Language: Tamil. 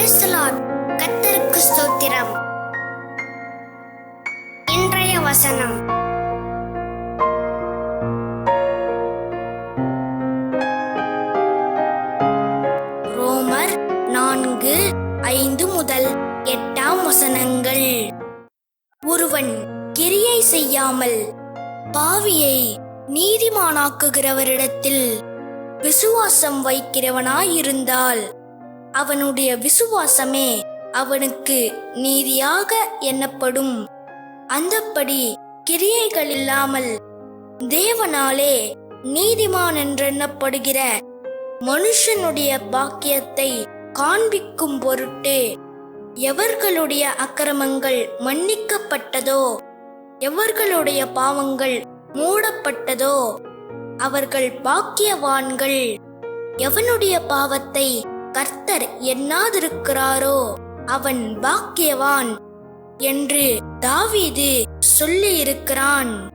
கத்தருக்கு ஸ்தோத்திரம். இன்றைய வசனம். ரோமர் நான்கு ஐந்து முதல் எட்டாம் வசனங்கள். ஒருவன் கிரியை செய்யாமல் பாவியை நீதிமானாக்குகிறவரிடத்தில் விசுவாசம் வைக்கிறவனாயிருந்தால் அவனுடைய விசுவாசமே அவனுக்கு நீதியாக எண்ணப்படும். அந்தப்படி கிரியைகள் இல்லாமல் தேவனாலே நீதிமான் என்றெண்ணப்படுகிற மனுஷனுடைய பாக்கியத்தை காண்பிக்கும் பொருட்டு எவர்களுடைய அக்கிரமங்கள் மன்னிக்கப்பட்டதோ எவர்களுடைய பாவங்கள் மூடப்பட்டதோ அவர்கள் பாக்கியவான்கள். எவனுடைய பாவத்தை கர்த்தர் எண்ணாதிருக்கிறாரோ அவன் பாக்கியவான் என்று தாவீது சொல்லியிருக்கிறான்.